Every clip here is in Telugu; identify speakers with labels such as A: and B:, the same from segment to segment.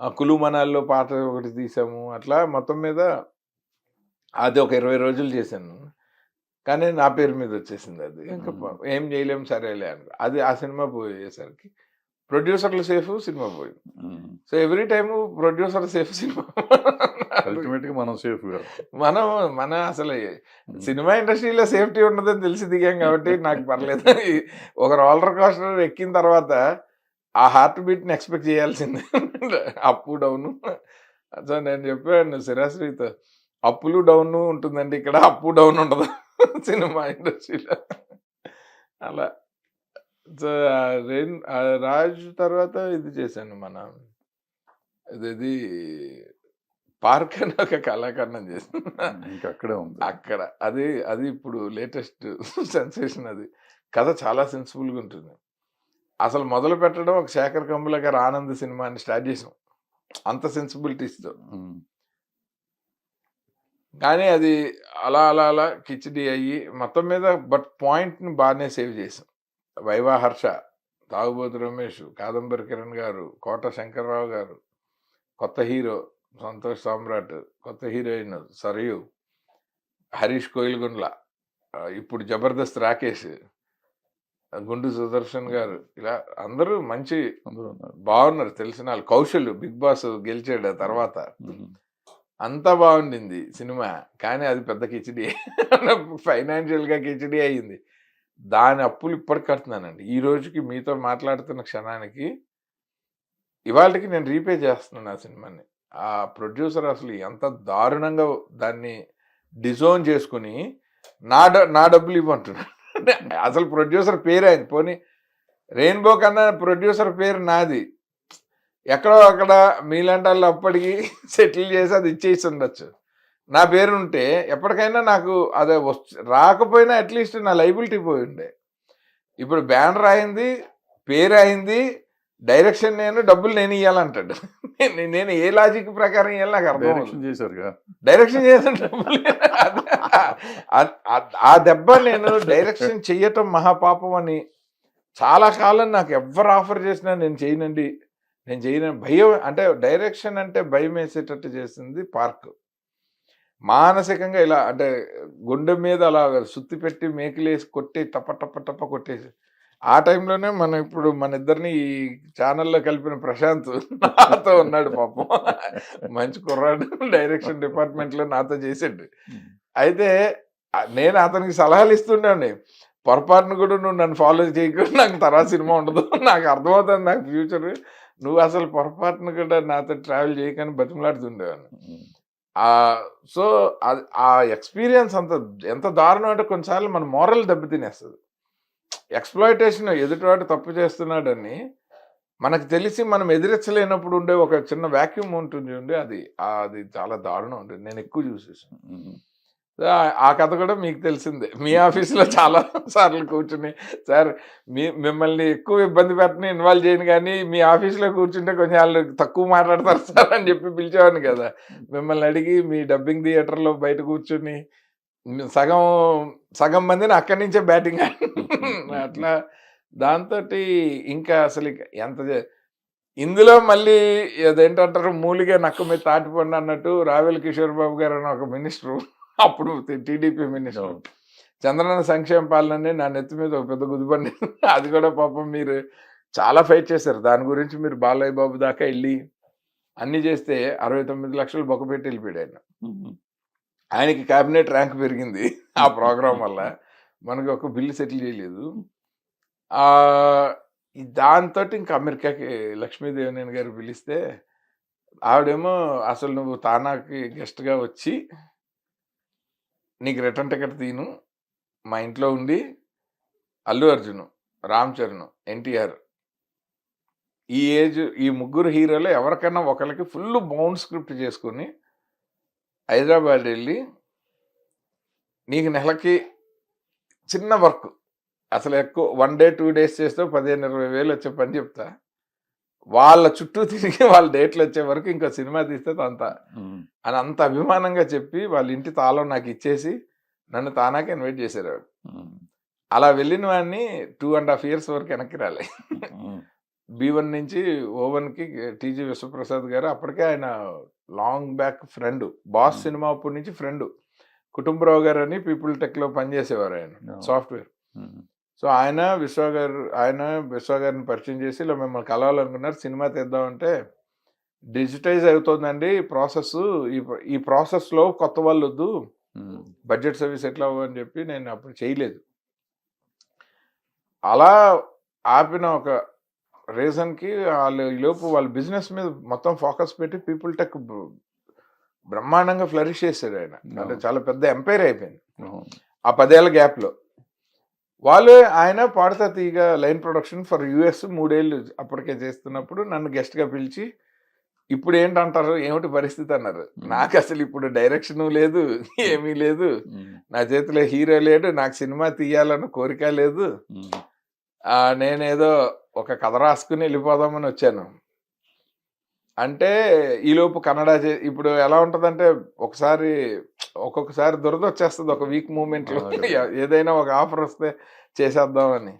A: ఆ కులు మనాల్లో పాట ఒకటి తీసాము. అట్లా మొత్తం మీద అది ఒక ఇరవై రోజులు చేశాను. కానీ నా పేరు మీద వచ్చేసింది అది. ఇంకా ఏం చేయలేము సరేలే అని. అది ఆ సినిమా పోయేసరికి ప్రొడ్యూసర్లు సేఫ్ సినిమా పోయింది. So every time producer safe cinema.
B: మనం సేఫ్
A: మనం మన అసలు సినిమా ఇండస్ట్రీలో సేఫ్టీ ఉండదని తెలిసి దిగాం కాబట్టి నాకు పర్లేదు. ఒక రోలర్ కోస్టర్ ఎక్కిన తర్వాత ఆ హార్ట్ బీట్ని ఎక్స్పెక్ట్ చేయాల్సిందే. అప్పు డౌన్. సో నేను చెప్పాను శిరాశ్రీతో అప్పులు డౌన్ ఉంటుందండి ఇక్కడ అప్పు డౌన్ ఉండదు సినిమా ఇండస్ట్రీలో. అలా. సో రాజు తర్వాత ఇది చేశాను మన ఇది పార్క్ అని ఒక కళాఖండం చేశాను.
B: ఇంకా అక్కడే ఉంది.
A: అక్కడ. అది అది ఇప్పుడు లేటెస్ట్ సెన్సేషన్ అది. కథ చాలా సెన్సిబుల్గా ఉంటుంది. అసలు మొదలు పెట్టడం ఒక శేఖర్ కంబుల గారు ఆనంద్ సినిమాని స్టార్ట్ చేసాం. అంత సెన్సిబిలిటీస్తో. కానీ అది అలా అలా అలా కిచిడి అయ్యి మొత్తం మీద బట్ పాయింట్ని బాగానే సేవ్ చేసాం. వైవా హర్ష తాగుబోతు రమేష్ కాదంబరి కిరణ్ గారు కోట శంకర్రావు గారు కొత్త హీరో సంతోష్ సామ్రాట్ కొత్త హీరోయిన్ సరయు హరీష్ కోయిల్గుండ్ల ఇప్పుడు జబర్దస్త్ రాకేష్ గుండు సుదర్శన్ గారు ఇలా అందరూ మంచి బాగున్నారు తెలిసిన వాళ్ళు. కౌశల్ బిగ్ బాస్ గెలిచాడు తర్వాత. అంతా బాగుండింది సినిమా కానీ అది పెద్ద కిచిడి. ఫైనాన్షియల్గా కిచిడి అయ్యింది. దాని అప్పులు ఇప్పటికి కడుతున్నానండి. ఈ రోజుకి మీతో మాట్లాడుతున్న క్షణానికి ఇవాళకి నేను రీపే చేస్తున్నాను ఆ సినిమాని. ఆ ప్రొడ్యూసర్ అసలు ఎంత దారుణంగా దాన్ని డిజోన్ చేసుకుని నా డ నా డబ్బులు ఇవ్వంటున్నాడు. అంటే అసలు ప్రొడ్యూసర్ పేరు ఆయన పోనీ రెయిన్బో కన్నా ప్రొడ్యూసర్ పేరు నాది. ఎక్కడో అక్కడ మీలాంటి వాళ్ళు అప్పటికి సెటిల్ చేసి అది ఇచ్చేసి ఉండొచ్చు. నా పేరు ఉంటే ఎప్పటికైనా నాకు అదే రాకపోయినా అట్లీస్ట్ నా లైబిలిటీ పోయి ఉండే. ఇప్పుడు బ్యానర్ అయింది పేరు అయింది డైరెక్షన్ నేను డబ్బులు నేను ఇవ్వాలంటాడు నేను- ఏ లాజిక్ ప్రకారం ఇవ్వాలి నాకు అర్థం అవ్వదు.
B: డైరెక్షన్
A: చేసిన డబ్బులు ఆ దెబ్బ నేను డైరెక్షన్ చెయ్యటం మహాపాపం అని చాలా కాలం నాకు ఎవరు ఆఫర్ చేసినా నేను చేయనండి. నేను చేయను. భయం అంటే డైరెక్షన్ అంటే భయం వేసేటట్టు చేసింది పార్క్. మానసికంగా ఇలా అంటే గుండె మీద అలా సుత్తి పెట్టి మేకలేసి కొట్టి టప టప టప కొట్టేసి ఆ టైంలోనే మనం ఇప్పుడు మన ఇద్దరిని ఈ ఛానల్లో కలిపిన ప్రశాంత్ నాతో ఉన్నాడు పాపం. మంచి కుర్రాడు. డైరెక్షన్ డిపార్ట్మెంట్లో నాతో చేసాడు. అయితే నేను అతనికి సలహాలు ఇస్తుండే పొరపాటును కూడా నువ్వు నన్ను ఫాలో చేయకుండా నాకు తర్వాత సినిమా ఉండదు. నాకు అర్థమవుతుంది నాకు ఫ్యూచర్. నువ్వు అసలు పొరపాటును కూడా నాతో ట్రావెల్ చేయకని బతిమలాడుతుండేవాడిని. సో అది- ఆ ఎక్స్పీరియన్స్ అంత ఎంత దారుణం అంటే కొన్నిసార్లు మన మోరల్ దెబ్బతినేస్తుంది ఎక్స్ప్లాయిటేషన్ ఎదుటివాడు తప్పు చేస్తున్నాడని మనకు తెలిసి మనం ఎదిరించలేనప్పుడు ఉండే ఒక చిన్న వాక్యూమ్ ఉంటుంది చూడండి అది అది చాలా దారుణం ఉంటుంది నేను ఎక్కువ చూసేసాను
B: ఉమ్.
A: సో ఆ- కథ కూడా మీకు తెలిసిందే. మీ ఆఫీస్లో చాలా సార్లు కూర్చుని సార్ మీ మిమ్మల్ని ఎక్కువ ఇబ్బంది పెట్టని ఇన్వాల్వ్ చేయను కానీ మీ ఆఫీస్లో కూర్చుంటే కొంచెం వాళ్ళు తక్కువ మాట్లాడతారు సార్ అని చెప్పి పిలిచేవాడిని కదా. మిమ్మల్ని అడిగి మీ డబ్బింగ్ థియేటర్లో బయట కూర్చుని సగం సగం మందిని అక్కడి నుంచే బ్యాటింగ్ అట్లా దాంతో ఇంకా అసలు ఎంత ఇందులో మళ్ళీ అదేంటంటారు మూలిగా నక్క మీద తాటిపండు అన్నట్టు రావెల్ కిషోర్ బాబు గారు అని ఒక మినిస్టరు. అప్పుడు టీడీపీ మినిస్టర్. చంద్రన్న సంక్షేమ పాలనని నా నెత్తి మీద ఒక పెద్ద గుదిబండి అది కూడా పాపం మీరు చాలా ఫైట్ చేశారు. దాని గురించి మీరు బాలయ్య బాబు దాకా వెళ్ళి అన్ని చేస్తే అరవై తొమ్మిది లక్షలు బొక్క పెట్టి వెళ్ళిపోయాడు ఆయన. ఆయనకి క్యాబినెట్ ర్యాంక్ పెరిగింది ఆ ప్రోగ్రాం వల్ల. మనకి ఒక బిల్లు సెటిల్ చేయలేదు. దాంతో ఇంకా అమెరికాకి లక్ష్మీదేవినేని గారు పిలిస్తే ఆవిడేమో అసలు నువ్వు తానాకి గెస్ట్గా వచ్చి నీకు రిటర్న్ టికెట్ తీను. మా ఇంట్లో ఉండి అల్లు అర్జున్ రామ్ చరణ్ ఎన్టీఆర్ ఈ ఏజ్ ఈ ముగ్గురు హీరోలు ఎవరికైనా ఒకరికి ఫుల్ బౌండ్ స్క్రిప్ట్ చేసుకుని హైదరాబాద్ వెళ్ళి నీకు నెలకి చిన్న వర్క్ అసలు ఎక్కువ వన్ డే టూ డేస్ చేస్తే పదిహేను ఇరవై వేలు వచ్చే పని చెప్తా వాళ్ళ చుట్టూ తిరిగి వాళ్ళ డేట్లు వచ్చే వరకు ఇంకో సినిమా తీస్తే అంత. అని అంత అభిమానంగా చెప్పి వాళ్ళ ఇంటి తాళం నాకు ఇచ్చేసి నన్ను తానాకి ఇన్వైట్ చేశారు. అలా వెళ్ళిన వాడిని టూ అండ్ హాఫ్ ఇయర్స్ వరకు వెనక్కి రాలే. బి వన్ నుంచి ఓ వన్కి టీజీ విశ్వప్రసాద్ గారు అప్పటికే ఆయన long back friend boss. Cinema అప్పటి నుంచి ఫ్రెండ్ కుటుంబరావు గారు అని పీపుల్ టెక్లో పనిచేసేవారు ఆయన. సాఫ్ట్వేర్. సో ఆయన విశ్వ గారు ఆయన విశ్వ గారిని పరిచయం చేసి ఇలా మిమ్మల్ని కలవాలనుకున్నారు సినిమా తీద్దామంటే డిజిటైజ్ అవుతుందండి ప్రాసెస్ ఈ ఈ ప్రాసెస్లో కొత్త వాళ్ళు వద్దు. బడ్జెట్ సర్వీస్ ఎట్లా అవ్వని చెప్పి నేను అప్పుడు చేయలేదు అలా ఆపిన ఒక రీజన్కి వాళ్ళు ఈ లోపు వాళ్ళ బిజినెస్ మీద మొత్తం ఫోకస్ పెట్టి పీపుల్ టెక్ బ్రహ్మాండంగా ఫ్లరిష్ చేశారు ఆయన. అంటే చాలా పెద్ద ఎంపైర్ అయిపోయింది. ఆ పదేళ్ళ గ్యాప్లో. వాళ్ళు ఆయన పాడతా తీగ లైన్ ప్రొడక్షన్ ఫర్ యుఎస్ మూడేళ్ళు అప్పటికే చేస్తున్నప్పుడు నన్ను గెస్ట్గా పిలిచి ఇప్పుడు ఏంటంటారు? ఏమిటి పరిస్థితి? అన్నారు. నాకు అసలు ఇప్పుడు డైరెక్షన్ లేదు ఏమీ లేదు. నా చేతిలో హీరో లేడు నాకు సినిమా తీయాలన్న కోరిక లేదు. నేనేదో ఒక కథ రాసుకుని వెళ్ళిపోదామని వచ్చాను. అంటే ఈలోపు కన్నడ చే- ఇప్పుడు ఎలా ఉంటుందంటే ఒకసారి ఒక్కొక్కసారి దురద వచ్చేస్తుంది ఒక వీక్ మూమెంట్లో. ఏదైనా ఒక ఆఫర్ వస్తే చేసేద్దామని.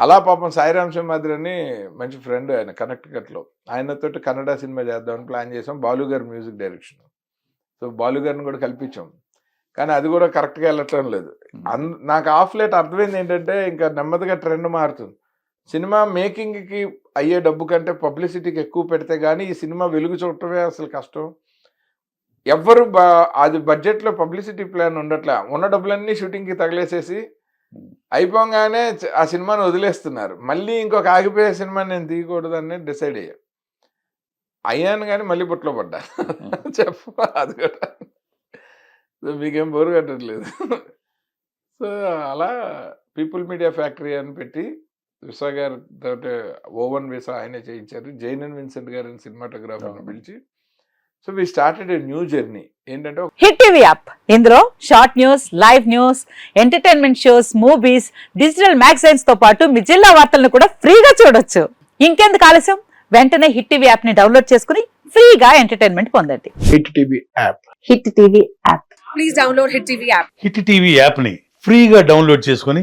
A: అలా పాపం సాయిరామ్ సింహాద్రి అని మంచి ఫ్రెండ్ ఆయన కనెక్టికట్లో. ఆయనతోటి కన్నడ సినిమా చేద్దామని ప్లాన్ చేసాం. బాలు గారి మ్యూజిక్ డైరెక్షన్. సో బాలు గారిని కూడా కల్పించాం. కానీ అది కూడా కరెక్ట్గా వెళ్ళటం లేదు. నాకు ఆఫ్ లేట్ అర్థమైంది ఏంటంటే ఇంకా నెమ్మదిగా ట్రెండ్ మారుతుంది. సినిమా మేకింగ్కి అయ్యే డబ్బు కంటే పబ్లిసిటీకి ఎక్కువ పెడితే కానీ ఈ సినిమా వెలుగు చూడటమే అసలు కష్టం. ఎవ్వరు బా అది బడ్జెట్లో పబ్లిసిటీ ప్లాన్ ఉండట్లే. ఉన్న డబ్బులన్నీ షూటింగ్కి తగిలేసేసి అయిపోగానే ఆ సినిమాని వదిలేస్తున్నారు. మళ్ళీ ఇంకొక ఆగిపోయే సినిమా నేను తీయకూడదని డిసైడ్ అయ్యా. అయ్యాను కానీ మళ్ళీ బుట్లో పడ్డా. చెప్పు అది కూడా. సో మీకేం బోరు కట్టట్లేదు. సో అలా పీపుల్ మీడియా ఫ్యాక్టరీ అని పెట్టి విశ్వ గారి తోటి ఓవన్ వీసా ఆయనే చేయించారు. జైన్ అండ్ విన్సెంట్ గారిని సినిమాటోగ్రాఫర్ని. పిలిచి. So we started a new journey. ఏంటంటే
C: హిట్ టీవీ యాప్. ఇందులో short news live news entertainment shows movies digital మ్యాగజైన్స్తో పాటు మీ జిల్లా వార్తలను కూడా ఫ్రీగా చూడొచ్చు. ఇంకెందుకు ఆలస్యం? వెంటనే హిట్ టీవీ యాప్ని డౌన్లోడ్ చేసుకుని ఫ్రీగా ఎంటర్టైన్మెంట్ పొందండి.
D: Hit TV app.
C: Hit TV app.
E: Please download Hit TV app.
F: Hit TV యాప్ని ఫ్రీగా డౌన్లోడ్ చేసుకొని